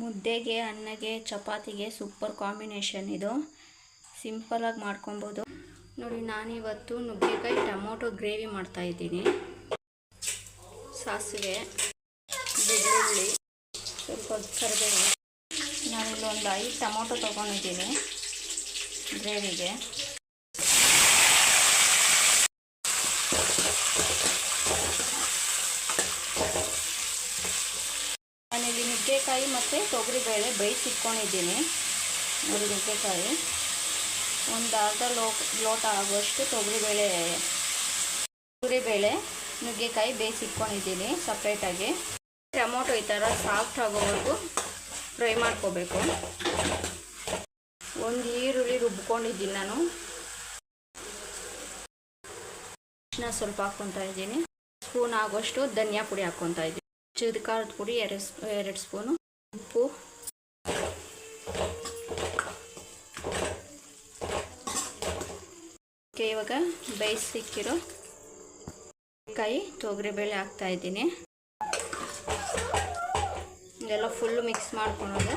ಮುದ್ದೆಗೆ, ಅನ್ನಗೆ, ಚಪಾತಿಗೆ super combination ಇದು. ಸಿಂಪಲಾಗಿ ಮಾಡ್ಕೊಬೋದು. ನೋಡಿ, ನಾನಿವತ್ತು ನುಗ್ಗೆಕಾಯಿ ಟೊಮೊಟೊ ಗ್ರೇವಿ ಮಾಡ್ತಾ ಇದ್ದೀನಿ. ಸಾಸಿವೆ, ಬೆಳ್ಳುಳ್ಳಿ, ಸ್ವಲ್ಪ ಕರಿಬೇವು. ನಾನಿಲ್ಲಿ ಒಂದು ಐದು ಟೊಮೊಟೊ ತೊಗೊಂಡಿದ್ದೀನಿ ಗ್ರೇವಿಗೆ. ನಾನಿಲ್ಲಿ ನುಗ್ಗೆಕಾಯಿ ಮತ್ತು ತೊಗರಿಬೇಳೆ ಬೇಯಿಸಿಟ್ಕೊಂಡಿದ್ದೀನಿ ಮೂರು ನುಗ್ಗೆಕಾಯಿ. ಒಂದು ಅರ್ಧ ಲೋ, ಲೋಟ ಆಗುವಷ್ಟು ತೊಗರಿಬೇಳೆ ತೊಗರಿಬೇಳೆ ನುಗ್ಗೆಕಾಯಿ ಬೇಯಿಸಿಟ್ಕೊಂಡಿದ್ದೀನಿ ಸಪ್ರೇಟಾಗಿ. ಟೊಮೊಟೊ ಈ ಥರ ಸಾಫ್ಟ್ ಆಗೋವರೆಗೂ ಫ್ರೈ ಮಾಡ್ಕೋಬೇಕು. ಒಂದು ಈರುಳ್ಳಿ ರುಬ್ಕೊಂಡಿದ್ದೀನಿ ನಾನು. ಸ್ವಲ್ಪ ಹಾಕ್ಕೊತಾ ಇದ್ದೀನಿ. ಸ್ಪೂನ್ ಆಗೋಷ್ಟು ಧನಿಯಾ ಪುಡಿ ಹಾಕ್ಕೊತಾ ಇದ್ದೀನಿ. ಚಿದ ಖಾರದ ಪುಡಿ ಎರಡು ಎರಡು ಸ್ಪೂನು ಉಪ್ಪು. ಇವಾಗ ಬೇಯಿಸಿಕ್ಕಿರೋ ಕಾಯಿ ತೊಗರಿಬೇಳೆ ಹಾಕ್ತಾ ಇದ್ದೀನಿ. ಇದೆಲ್ಲ ಫುಲ್ಲು ಮಿಕ್ಸ್ ಮಾಡ್ಕೊಳೋದು